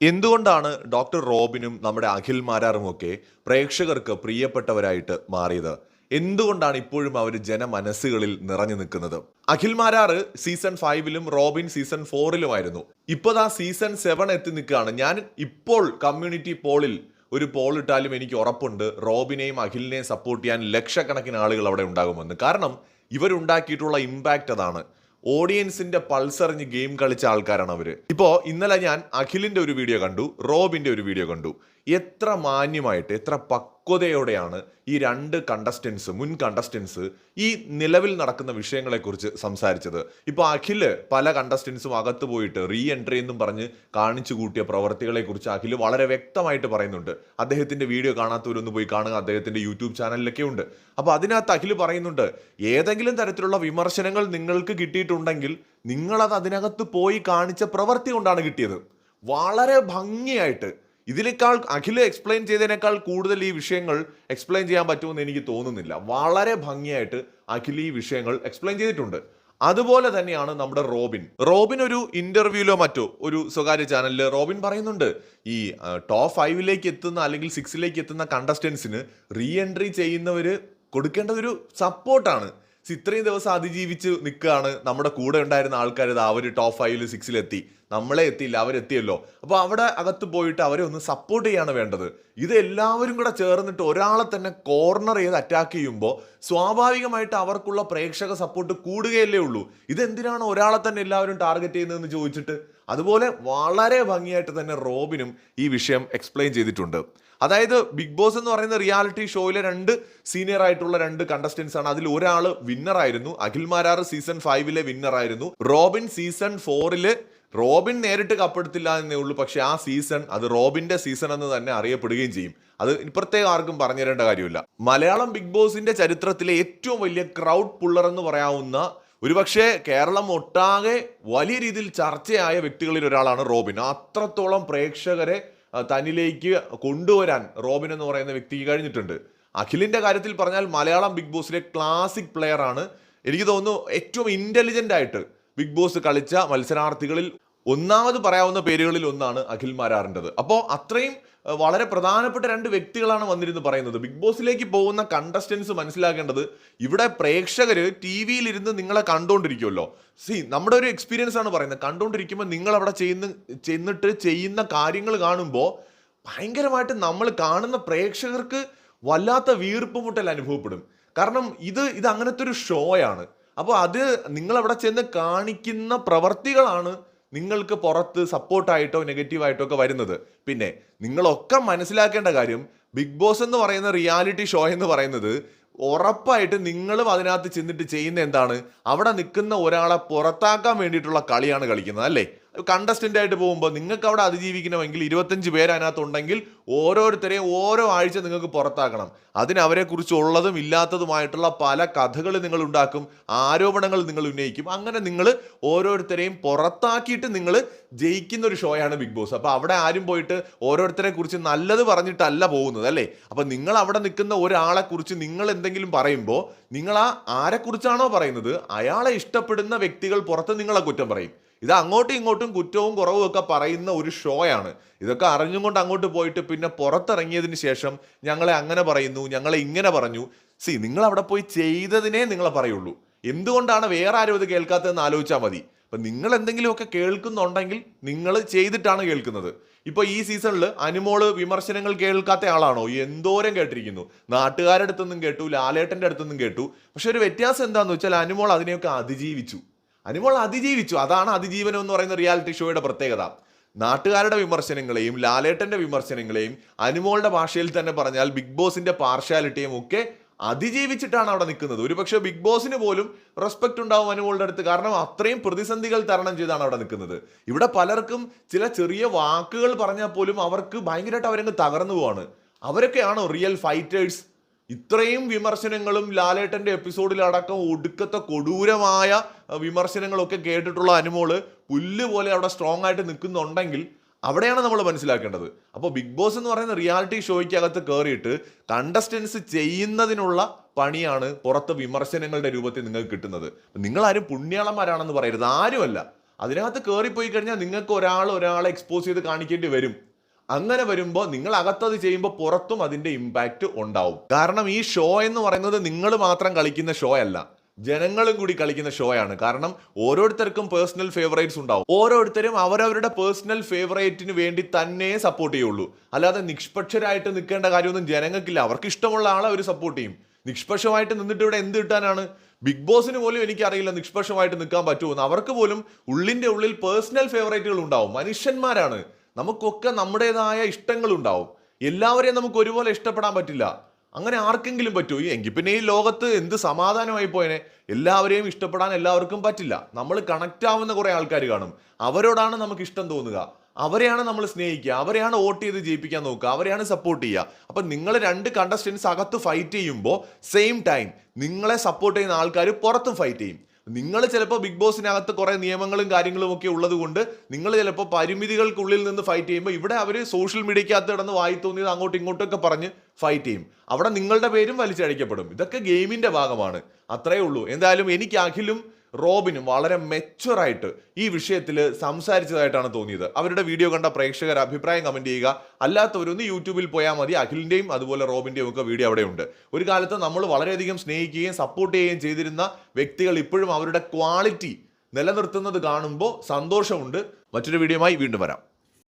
എന്തുകൊണ്ടാണ് ഡോക്ടർ റോബിനും നമ്മുടെ അഖിൽ മാരാറും ഒക്കെ പ്രേക്ഷകർക്ക് പ്രിയപ്പെട്ടവരായിട്ട് മാറിയത്? എന്തുകൊണ്ടാണ് ഇപ്പോഴും അവർ ജനമനസ്സുകളിൽ നിറഞ്ഞു നിൽക്കുന്നത്? അഖിൽ മാരാറ് സീസൺ ഫൈവിലും റോബിൻ സീസൺ ഫോറിലുമായിരുന്നു. ഇപ്പോഴാ സീസൺ സെവൻ എത്തി നിൽക്കുകയാണ്. ഞാൻ ഇപ്പോൾ കമ്മ്യൂണിറ്റി പോളിൽ ഒരു പോൾ ഇട്ടാലും എനിക്ക് ഉറപ്പുണ്ട്. റോബിനെയും അഖിലിനെയും സപ്പോർട്ട് ചെയ്യാൻ ലക്ഷക്കണക്കിന് ആളുകൾ അവിടെ ഉണ്ടാകുമെന്ന്. കാരണം ഇവരുണ്ടാക്കിയിട്ടുള്ള ഇമ്പാക്റ്റ് അതാണ്. ഓഡിയൻസിന്റെ പൾസറിഞ്ഞ് ഗെയിം കളിച്ച ആൾക്കാരാണ് അവർ. ഇപ്പോ ഇന്നലെ ഞാൻ അഖിലിന്റെ ഒരു വീഡിയോ കണ്ടു റോബിന്റെ ഒരു വീഡിയോ കണ്ടു. എത്ര മാന്യമായിട്ട് എത്ര പക്വതയോടെയാണ് ഈ രണ്ട് കണ്ടസ്റ്റൻസ് മുൻ കണ്ടസ്റ്റൻസ് ഈ നിലവിൽ നടക്കുന്ന വിഷയങ്ങളെക്കുറിച്ച് സംസാരിച്ചത്. ഇപ്പോൾ അഖിൽ പല കണ്ടസ്റ്റൻസും അകത്ത് പോയിട്ട് റീ എൻട്രി എന്നും പറഞ്ഞ് കാണിച്ചു കൂട്ടിയ പ്രവർത്തികളെക്കുറിച്ച് അഖിൽ വളരെ വ്യക്തമായിട്ട് പറയുന്നുണ്ട്. അദ്ദേഹത്തിന്റെ വീഡിയോ കാണാത്തവരൊന്ന് പോയി കാണുക. അദ്ദേഹത്തിന്റെ യൂട്യൂബ് ചാനലിലൊക്കെ ഉണ്ട്. അപ്പോൾ അതിനകത്ത് അഖിൽ പറയുന്നുണ്ട് ഏതെങ്കിലും തരത്തിലുള്ള വിമർശനങ്ങൾ നിങ്ങൾക്ക് കിട്ടിയിട്ടുണ്ടെങ്കിൽ നിങ്ങളത് അതിനകത്ത് പോയി കാണിച്ച പ്രവൃത്തി കൊണ്ടാണ് കിട്ടിയത്. വളരെ ഭംഗിയായിട്ട് ഇതിനേക്കാൾ അഖിൽ എക്സ്പ്ലെയിൻ ചെയ്തതിനേക്കാൾ കൂടുതൽ ഈ വിഷയങ്ങൾ എക്സ്പ്ലെയിൻ ചെയ്യാൻ പറ്റുമെന്ന് എനിക്ക് തോന്നുന്നില്ല. വളരെ ഭംഗിയായിട്ട് അഖിൽ ഈ വിഷയങ്ങൾ എക്സ്പ്ലെയിൻ ചെയ്തിട്ടുണ്ട്. അതുപോലെ തന്നെയാണ് നമ്മുടെ റോബിൻ. റോബിൻ ഒരു ഇന്റർവ്യൂലോ മറ്റോ ഒരു സ്വകാര്യ ചാനലിൽ റോബിൻ പറയുന്നുണ്ട് ഈ ടോപ്പ് ഫൈവിലേക്ക് എത്തുന്ന അല്ലെങ്കിൽ സിക്സിലേക്ക് എത്തുന്ന കണ്ടസ്റ്റൻസിന് റീ എൻട്രി ചെയ്യുന്നവര് കൊടുക്കേണ്ടത് ഒരു സപ്പോർട്ടാണ് ഇത്രയും ദിവസം അതിജീവിച്ച് നിൽക്കുകയാണ് നമ്മുടെ കൂടെ ഉണ്ടായിരുന്ന ആൾക്കാർ അവർ ടോപ്പ് ഫൈവിൽ സിക്സിലെത്തി നമ്മളെ എത്തിയില്ല അവരെത്തിയല്ലോ. അപ്പോൾ അവിടെ അകത്ത് പോയിട്ട് അവരെ ഒന്ന് സപ്പോർട്ട് ചെയ്യാണ് വേണ്ടത്. ഇത് എല്ലാവരും കൂടെ ചേർന്നിട്ട് ഒരാളെ തന്നെ കോർണർ ചെയ്ത് അറ്റാക്ക് ചെയ്യുമ്പോൾ സ്വാഭാവികമായിട്ട് അവർക്കുള്ള പ്രേക്ഷക സപ്പോർട്ട് കൂടുകയല്ലേ ഉള്ളൂ. ഇതെന്തിനാണ് ഒരാളെ തന്നെ എല്ലാവരും ടാർഗറ്റ് ചെയ്യുന്നതെന്ന് ചോദിച്ചിട്ട്? അതുപോലെ വളരെ ഭംഗിയായിട്ട് തന്നെ റോബിനും ഈ വിഷയം എക്സ്പ്ലെയിൻ ചെയ്തിട്ടുണ്ട്. അതായത് ബിഗ് ബോസ് എന്ന് പറയുന്ന റിയാലിറ്റി ഷോയിലെ രണ്ട് സീനിയർ ആയിട്ടുള്ള രണ്ട് കണ്ടസ്റ്റൻസ് ആണ്. അതിൽ ഒരാൾ വിന്നറായിരുന്നു അഖിൽ മാരാർ സീസൺ ഫൈവിലെ വിന്നർ ആയിരുന്നു. റോബിൻ സീസൺ ഫോറിൽ റോബിൻ നേരിട്ട് കപ്പെടുത്തില്ല എന്നേ ഉള്ളൂ. പക്ഷെ ആ സീസൺ അത് റോബിന്റെ സീസൺ എന്ന് തന്നെ അറിയപ്പെടുകയും ചെയ്യും. അത് പ്രത്യേകം ആർക്കും പറഞ്ഞു തരേണ്ട കാര്യമില്ല. മലയാളം ബിഗ് ബോസിന്റെ ചരിത്രത്തിലെ ഏറ്റവും വലിയ ക്രൗഡ് പുള്ളർ എന്ന് പറയാവുന്ന ഒരുപക്ഷെ കേരളം ഒട്ടാകെ വലിയ രീതിയിൽ ചർച്ചയായ വ്യക്തികളിൽ ഒരാളാണ് റോബിൻ. അത്രത്തോളം പ്രേക്ഷകരെ തന്നിലേക്ക് കൊണ്ടുവരാൻ റോബിൻ എന്ന് പറയുന്ന വ്യക്തിക്ക് കഴിഞ്ഞിട്ടുണ്ട്. അഖിലിന്റെ കാര്യത്തിൽ പറഞ്ഞാൽ മലയാളം ബിഗ് ബോസിലെ ക്ലാസിക് പ്ലെയർ ആണ്. എനിക്ക് തോന്നുന്നു ഏറ്റവും ഇന്റലിജന്റ് ആയിട്ട് ബിഗ് ബോസ് കളിച്ച മത്സരാർത്ഥികളിൽ ഒന്നാമത് പറയാവുന്ന പേരുകളിൽ ഒന്നാണ് അഖിൽ മാരാറിന്റെത്. അപ്പോൾ അത്രയും വളരെ പ്രധാനപ്പെട്ട രണ്ട് വ്യക്തികളാണ് വന്നിരുന്നു പറയുന്നത്. ബിഗ് ബോസിലേക്ക് പോകുന്ന കണ്ടസ്റ്റൻസ് മനസ്സിലാക്കേണ്ടത് ഇവിടെ പ്രേക്ഷകർ ടി വിയിലിരുന്ന് നിങ്ങളെ കണ്ടുകൊണ്ടിരിക്കുമല്ലോ സി നമ്മുടെ ഒരു എക്സ്പീരിയൻസ് ആണ് പറയുന്നത്. കണ്ടുകൊണ്ടിരിക്കുമ്പോൾ നിങ്ങൾ അവിടെ ചെയ്യുന്ന ചെന്നിട്ട് ചെയ്യുന്ന കാര്യങ്ങൾ കാണുമ്പോൾ ഭയങ്കരമായിട്ട് നമ്മൾ കാണുന്ന പ്രേക്ഷകർക്ക് വല്ലാത്ത വീർപ്പ് മുട്ടൽ അനുഭവപ്പെടും. കാരണം ഇത് ഇത് അങ്ങനത്തെ ഒരു ഷോയാണ് അപ്പോൾ അത് നിങ്ങൾ അവിടെ ചെന്ന് കാണിക്കുന്ന പ്രവർത്തികളാണ് നിങ്ങൾക്ക് പുറത്ത് സപ്പോർട്ടായിട്ടോ നെഗറ്റീവായിട്ടോ ഒക്കെ വരുന്നത്. പിന്നെ നിങ്ങളൊക്കെ മനസ്സിലാക്കേണ്ട കാര്യം ബിഗ് ബോസ് എന്ന് പറയുന്ന റിയാലിറ്റി ഷോ എന്ന് പറയുന്നത് ഉറപ്പായിട്ട് നിങ്ങളും അതിനകത്ത് ചെന്നിട്ട് ചെയ്യുന്ന എന്താണ്? അവിടെ നിൽക്കുന്ന ഒരാളെ പുറത്താക്കാൻ വേണ്ടിയിട്ടുള്ള കളിയാണ് കളിക്കുന്നത് അല്ലേ? കണ്ടസ്റ്റന്റ് ആയിട്ട് പോകുമ്പോൾ നിങ്ങൾക്ക് അവിടെ അതിജീവിക്കണമെങ്കിൽ ഇരുപത്തഞ്ച് പേര് അതിനകത്ത് ഉണ്ടെങ്കിൽ ഓരോരുത്തരെയും ഓരോ ആഴ്ച നിങ്ങൾക്ക് പുറത്താക്കണം. അതിന് അവരെക്കുറിച്ച് ഉള്ളതും ഇല്ലാത്തതുമായിട്ടുള്ള പല കഥകൾ നിങ്ങൾ ഉണ്ടാക്കും ആരോപണങ്ങൾ നിങ്ങൾ ഉന്നയിക്കും. അങ്ങനെ നിങ്ങൾ ഓരോരുത്തരെയും പുറത്താക്കിയിട്ട് നിങ്ങൾ ജയിക്കുന്ന ഒരു ഷോയാണ് ബിഗ് ബോസ്. അപ്പോൾ അവിടെ ആരും പോയിട്ട് ഓരോരുത്തരെ കുറിച്ച് നല്ലത് പറഞ്ഞിട്ടല്ല പോകുന്നത് അല്ലേ? അപ്പം നിങ്ങൾ അവിടെ നിൽക്കുന്ന ഒരാളെ കുറിച്ച് നിങ്ങൾ എന്തെങ്കിലും പറയുമ്പോൾ നിങ്ങൾ ആ ആരെക്കുറിച്ചാണോ പറയുന്നത്? അയാളെ ഇഷ്ടപ്പെടുന്ന വ്യക്തികൾ പുറത്ത് നിങ്ങളെ കുറ്റം പറയും. ഇത് അങ്ങോട്ടും ഇങ്ങോട്ടും കുറ്റവും കുറവും ഒക്കെ പറയുന്ന ഒരു ഷോയാണ്. ഇതൊക്കെ അറിഞ്ഞും കൊണ്ട് അങ്ങോട്ട് പോയിട്ട് പിന്നെ പുറത്തിറങ്ങിയതിന് ശേഷം ഞങ്ങളെ അങ്ങനെ പറയുന്നു ഞങ്ങളെ ഇങ്ങനെ പറഞ്ഞു. സി നിങ്ങൾ അവിടെ പോയി ചെയ്തതിനേ നിങ്ങളെ പറയുള്ളൂ. എന്തുകൊണ്ടാണ് വേറെ ആരും ഇത് കേൾക്കാത്തതെന്ന് ആലോചിച്ചാൽ മതി. അപ്പൊ നിങ്ങൾ എന്തെങ്കിലുമൊക്കെ കേൾക്കുന്നുണ്ടെങ്കിൽ നിങ്ങൾ ചെയ്തിട്ടാണ് കേൾക്കുന്നത്. ഇപ്പൊ ഈ സീസണിൽ അനുമോൾ വിമർശനങ്ങൾ കേൾക്കാത്ത ആളാണോ? എന്തോരം കേട്ടിരിക്കുന്നു. നാട്ടുകാരുടെ അടുത്തൊന്നും കേട്ടു ലാലേട്ടന്റെ അടുത്തൊന്നും കേട്ടു. പക്ഷെ ഒരു വ്യത്യാസം എന്താണെന്ന് വെച്ചാൽ അനുമോൾ അതിനെയൊക്കെ അതിജീവിച്ചു. അനുമോൾ അതിജീവിച്ചു. അതാണ് അതിജീവനം എന്ന് പറയുന്ന റിയാലിറ്റി ഷോയുടെ പ്രത്യേകത. നാട്ടുകാരുടെ വിമർശനങ്ങളെയും ലാലേട്ടന്റെ വിമർശനങ്ങളെയും അനുമോളുടെ ഭാഷയിൽ തന്നെ പറഞ്ഞാൽ ബിഗ് ബോസിന്റെ പാർഷ്യാലിറ്റിയും ഒക്കെ അതിജീവിച്ചിട്ടാണ് അവിടെ നിൽക്കുന്നത്. ഒരുപക്ഷെ ബിഗ് ബോസിന് പോലും റെസ്പെക്ട് ഉണ്ടാവും അനുമോളുടെ അടുത്ത്. കാരണം അത്രയും പ്രതിസന്ധികൾ തരണം ചെയ്താണ് അവിടെ നിൽക്കുന്നത്. ഇവിടെ പലർക്കും ചില ചെറിയ വാക്കുകൾ പറഞ്ഞാൽ പോലും അവർക്ക് ഭയങ്കരമായിട്ട് അവരങ്ങ് തകർന്നു പോവാണ്. അവരൊക്കെയാണോ റിയൽ ഫൈറ്റേഴ്സ് ഇത്രയും വിമർശനങ്ങളും ലാലേട്ടന്റെ എപ്പിസോഡിലടക്കം ഒടുക്കത്തെ കൊടൂരമായ വിമർശനങ്ങളൊക്കെ കേട്ടിട്ടുള്ള അനുമോൾ പുല്ല് പോലെ അവിടെ സ്ട്രോങ് ആയിട്ട് നിൽക്കുന്നുണ്ടെങ്കിൽ അവിടെയാണ് നമ്മൾ മനസ്സിലാക്കേണ്ടത്. അപ്പോൾ ബിഗ് ബോസ് എന്ന് പറയുന്ന റിയാലിറ്റി ഷോയ്ക്കകത്ത് കയറിയിട്ട് കണ്ടസ്റ്റൻസ് ചെയ്യുന്നതിനുള്ള പണിയാണ് പുറത്ത് വിമർശനങ്ങളുടെ രൂപത്തിൽ നിങ്ങൾക്ക് കിട്ടുന്നത്. നിങ്ങളാരും പുണ്യാളന്മാരാണെന്ന് പറയരുത്. ആരുമല്ല. അതിനകത്ത് കയറിപ്പോയി കഴിഞ്ഞാൽ നിങ്ങൾക്ക് ഒരാൾ ഒരാളെ എക്സ്പോസ് ചെയ്ത് കാണിക്കേണ്ടി വരും. അങ്ങനെ വരുമ്പോൾ നിങ്ങൾ അകത്തത് ചെയ്യുമ്പോൾ പുറത്തും അതിന്റെ ഇമ്പാക്റ്റ് ഉണ്ടാവും. കാരണം ഈ ഷോ എന്ന് പറയുന്നത് നിങ്ങൾ മാത്രം കളിക്കുന്ന ഷോ അല്ല. ജനങ്ങളും കൂടി കളിക്കുന്ന ഷോ ആണ്. കാരണം ഓരോരുത്തർക്കും പേഴ്സണൽ ഫേവറേറ്റ്സ് ഉണ്ടാവും. ഓരോരുത്തരും അവരവരുടെ പേഴ്സണൽ ഫേവറേറ്റിന് വേണ്ടി തന്നെ സപ്പോർട്ട് ചെയ്യുള്ളൂ. അല്ലാതെ നിഷ്പക്ഷരായിട്ട് നിൽക്കേണ്ട കാര്യമൊന്നും ജനങ്ങൾക്കില്ല. അവർക്ക് ഇഷ്ടമുള്ള ആളെ അവർ സപ്പോർട്ട് ചെയ്യും. നിഷ്പക്ഷമായിട്ട് നിന്നിട്ട് ഇവിടെ എന്ത് കിട്ടാനാണ്? ബിഗ് ബോസിന് പോലും എനിക്കറിയില്ല നിഷ്പക്ഷമായിട്ട് നിൽക്കാൻ പറ്റുമെന്ന് അവർക്ക് പോലും ഉള്ളിന്റെ ഉള്ളിൽ പേഴ്സണൽ ഫേവറേറ്റുകൾ ഉണ്ടാവും. മനുഷ്യന്മാരാണ്. നമുക്കൊക്കെ നമ്മുടേതായ ഇഷ്ടങ്ങളുണ്ടാവും. എല്ലാവരെയും നമുക്ക് ഒരുപോലെ ഇഷ്ടപ്പെടാൻ പറ്റില്ല. അങ്ങനെ ആർക്കെങ്കിലും പറ്റുമോ എങ്കിൽ പിന്നെ ഈ ലോകത്ത് എന്ത് സമാധാനമായി പോയനെ? എല്ലാവരെയും ഇഷ്ടപ്പെടാൻ എല്ലാവർക്കും പറ്റില്ല. നമ്മൾ കണക്റ്റ് ആവുന്ന കുറേ ആൾക്കാർ കാണും. അവരോടാണ് നമുക്ക് ഇഷ്ടം തോന്നുക. അവരെയാണ് നമ്മൾ സ്നേഹിക്കുക. അവരെയാണ് വോട്ട് ചെയ്ത് ജയിപ്പിക്കാൻ നോക്കുക. അവരെയാണ് സപ്പോർട്ട് ചെയ്യുക. അപ്പം നിങ്ങൾ രണ്ട് കണ്ടസ്റ്റൻസ് അകത്ത് ഫൈറ്റ് ചെയ്യുമ്പോൾ സെയിം ടൈം നിങ്ങളെ സപ്പോർട്ട് ചെയ്യുന്ന ആൾക്കാർ പുറത്തും ഫൈറ്റ് ചെയ്യും. നിങ്ങൾ ചിലപ്പോൾ ബിഗ് ബോസിനകത്ത് കുറേ നിയമങ്ങളും കാര്യങ്ങളും ഒക്കെ ഉള്ളത് കൊണ്ട് നിങ്ങൾ ചിലപ്പോൾ പരിമിതികൾക്കുള്ളിൽ നിന്ന് ഫൈറ്റ് ചെയ്യുമ്പോൾ ഇവിടെ അവർ സോഷ്യൽ മീഡിയക്കകത്ത് കിടന്ന് വായി തോന്നിയത് അങ്ങോട്ടും ഇങ്ങോട്ടൊക്കെ പറഞ്ഞ് ഫൈറ്റ് ചെയ്യും. അവിടെ നിങ്ങളുടെ പേരും വലിച്ചഴിക്കപ്പെടും. ഇതൊക്കെ ഗെയിമിന്റെ ഭാഗമാണ്. അത്രയേ ഉള്ളൂ. എന്തായാലും എനിക്ക് അഖിലും റോബിനും വളരെ മെച്ചുവറായിട്ട് ഈ വിഷയത്തിൽ സംസാരിച്ചതായിട്ടാണ് തോന്നിയത്. അവരുടെ വീഡിയോ കണ്ട പ്രേക്ഷകർ അഭിപ്രായം കമന്റ് ചെയ്യുക. അല്ലാത്തവരൊന്ന് യൂട്യൂബിൽ പോയാൽ മതി. അഖിലിന്റെയും അതുപോലെ റോബിന്റെയും ഒക്കെ വീഡിയോ അവിടെ ഉണ്ട്. ഒരു കാലത്ത് നമ്മൾ വളരെയധികം സ്നേഹിക്കുകയും സപ്പോർട്ട് ചെയ്യുകയും ചെയ്തിരുന്ന വ്യക്തികൾ ഇപ്പോഴും അവരുടെ ക്വാളിറ്റി നിലനിർത്തുന്നത് കാണുമ്പോൾ സന്തോഷമുണ്ട്. മറ്റൊരു വീഡിയോയുമായി വീണ്ടും വരാം.